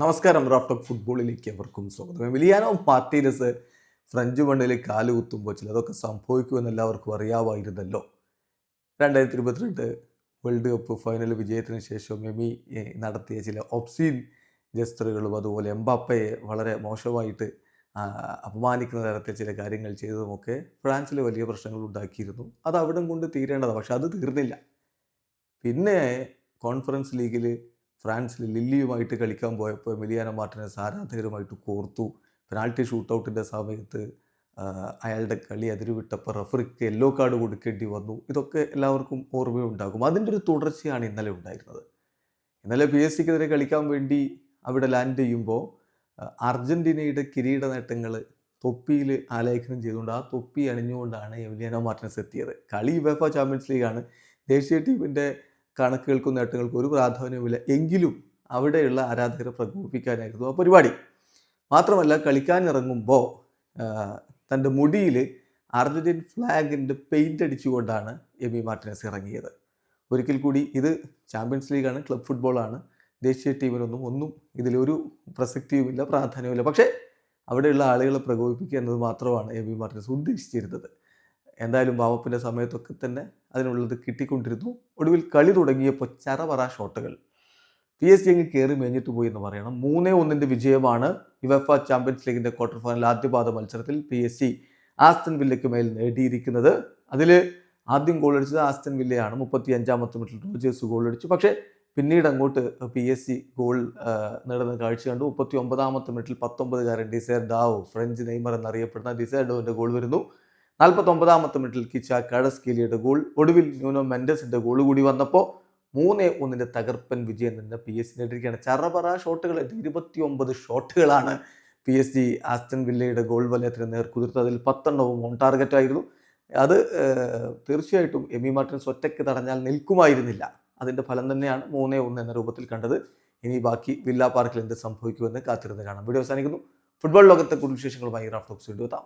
നമസ്കാരം റാഫ്ടോക്ക് ഫുട്ബോളിലേക്ക് അവർക്കും സ്വാഗതം. വിലിയാനോ പാർട്ടീരസ് ഫ്രഞ്ച് മണ്ണിൽ കാൽ കുത്തുമ്പോൾ ചിലതൊക്കെ സംഭവിക്കുമെന്ന് എല്ലാവർക്കും അറിയാമായിരുന്നല്ലോ. രണ്ടായിരത്തി ഇരുപത്തിരണ്ട് വേൾഡ് കപ്പ് ഫൈനൽ വിജയത്തിന് ശേഷം മെമി നടത്തിയ ചില ഒബ്സീൻ ജസ്റ്ററുകളും അതുപോലെ എംബാപ്പയെ വളരെ മോശമായിട്ട് അപമാനിക്കുന്ന തരത്തിൽ ചില കാര്യങ്ങൾ ചെയ്തതുമൊക്കെ ഫ്രാൻസിൽ വലിയ പ്രശ്നങ്ങൾ ഉണ്ടാക്കിയിരുന്നു. അത് അവിടം കൊണ്ട് തീരേണ്ടതാണ് പക്ഷെ അത് തീർന്നില്ല. പിന്നെ കോൺഫറൻസ് ലീഗിൽ ഫ്രാൻസിൽ ലില്ലിയുമായിട്ട് കളിക്കാൻ പോയപ്പോൾ മിലിയാന മാർട്ടിനെ ആരാധകരുമായിട്ട് കോർത്തു. പെനാൾട്ടി ഷൂട്ടൗട്ടിന്റെ സമയത്ത് അയാളുടെ കളി അതിരുവിട്ടപ്പോൾ റഫറിക്ക് യെല്ലോ കാർഡ് കൊടുക്കേണ്ടി വന്നു. ഇതൊക്കെ എല്ലാവർക്കും ഓർമ്മയുണ്ടാകും. അതിന്റെ ഒരു തുടർച്ചയാണ് ഇന്നലെ ഉണ്ടായിരുന്നത്. ഇന്നലെ പി എസ് സിക്കെതിരെ കളിക്കാൻ വേണ്ടി അവിടെ ലാൻഡ് ചെയ്യുമ്പോൾ അർജന്റീനയുടെ കിരീട നേട്ടങ്ങൾ തൊപ്പിയിൽ ആലേഖനം ചെയ്തുകൊണ്ട് ആ തൊപ്പി അണിഞ്ഞുകൊണ്ടാണ് എമിലിയാനോ മാർട്ടിനസ് എത്തിയത്. കളി വെഫ ചാമ്പ്യൻസ് ലീഗാണ് ദേശീയ ടീമിന്റെ കണക്കുകൾക്കും നേട്ടങ്ങൾക്കും ഒരു പ്രാധാന്യവുമില്ല. എങ്കിലും അവിടെയുള്ള ആരാധകരെ പ്രകോപിപ്പിക്കാനായിരുന്നു ആ പരിപാടി. മാത്രമല്ല കളിക്കാനിറങ്ങുമ്പോൾ തന്റെ മുടിയിൽ അർജന്റീൻ ഫ്ലാഗിന്റെ പെയിന്റ് അടിച്ചുകൊണ്ടാണ് എം വി മാർട്ടിനസ് ഇറങ്ങിയത്. ഒരിക്കൽ കൂടി ഇത് ചാമ്പ്യൻസ് ലീഗാണ് ക്ലബ് ഫുട്ബോളാണ്. ദേശീയ ടീമിനൊന്നും ഒന്നും ഇതിലൊരു പ്രസക്തിയുമില്ല പ്രാധാന്യവുമില്ല. പക്ഷേ അവിടെയുള്ള ആളുകളെ പ്രകോപിപ്പിക്കുക എന്നത് മാത്രമാണ് എം വി മാർട്ടിനസ് ഉദ്ദേശിച്ചിരുന്നത്. എന്തായാലും വാവപ്പിന്റെ സമയത്തൊക്കെ തന്നെ അതിനുള്ളത് കിട്ടിക്കൊണ്ടിരുന്നു. ഒടുവിൽ കളി തുടങ്ങിയപ്പോൾ ചറപറ ഷോട്ടുകൾ. പി എസ് ജി അങ്ങ് കയറി മേഞ്ഞിട്ട് പോയി എന്ന് പറയണം. മൂന്നേ ഒന്നിന്റെ വിജയമാണ് യുവഫ ചാമ്പ്യൻസ് ലീഗിന്റെ ക്വാർട്ടർ ഫൈനൽ ആദ്യപാദ മത്സരത്തിൽ പി എസ് സി ആസ്റ്റൻ വില്ലയ്ക്ക് മേൽ നേടിയിരിക്കുന്നത്. അതിൽ ആദ്യം ഗോളടിച്ചത് ആസ്റ്റൻ വില്ലയാണ് മുപ്പത്തി അഞ്ചാമത്തെ മിനിറ്റിൽ റോജേഴ്സ് ഗോളടിച്ചു പക്ഷേ പിന്നീട് അങ്ങോട്ട് പി എസ് സി ഗോൾ നേടുന്ന കാഴ്ച കണ്ടു. മുപ്പത്തി ഒമ്പതാമത്തെ മിനിറ്റിൽ പത്തൊമ്പതുകാരൻ ഡിസേർ ഡാവോ ഫ്രഞ്ച് നെയ്മർ എന്നറിയപ്പെടുന്ന ഡിസേർ ഡോവിന്റെ ഗോൾ വരുന്നു. നാൽപ്പത്തൊമ്പതാമത്തെ മിനിറ്റിൽ കിച്ച കടസ്കേലിയുടെ ഗോൾ ഒടുവിൽ ന്യൂനോ മെൻഡസിന്റെ ഗോൾ കൂടി വന്നപ്പോൾ മൂന്ന് ഒന്നിന്റെ തകർപ്പൻ വിജയം തന്നെ പി എസ് നേടിയിരിക്കുകയാണ്. ചറപറ ഷോട്ടുകൾ ഇരുപത്തി ഒമ്പത് ഷോട്ടുകളാണ് പി എസ് ജി ആസ്റ്റൻ വില്ലയുടെ ഗോൾ വലയത്തിന് നേർക്കുതിർത്ത് അതിൽ പത്തെണ്ണവും ഓൺ ടാർഗറ്റ് ആയിരുന്നു. അത് തീർച്ചയായിട്ടും എമി മാർട്ടിൻസ് ഒറ്റയ്ക്ക് തടഞ്ഞാൽ നിൽക്കുമായിരുന്നില്ല. അതിന്റെ ഫലം തന്നെയാണ് മൂന്നേ ഒന്ന് എന്ന രൂപത്തിൽ കണ്ടത്. ഇനി ബാക്കി വില്ല പാർക്കിൽ എന്ത് സംഭവിക്കുമെന്ന് കാത്തിരുന്ന് കാണാം. വീഡിയോ അവസാനിക്കുന്നു. ഫുട്ബോൾ ലോകത്തെ കൂടുതൽ വിശേഷങ്ങളുമായി റാഫ്റ്റോക്സ് വീണ്ടും എത്താം.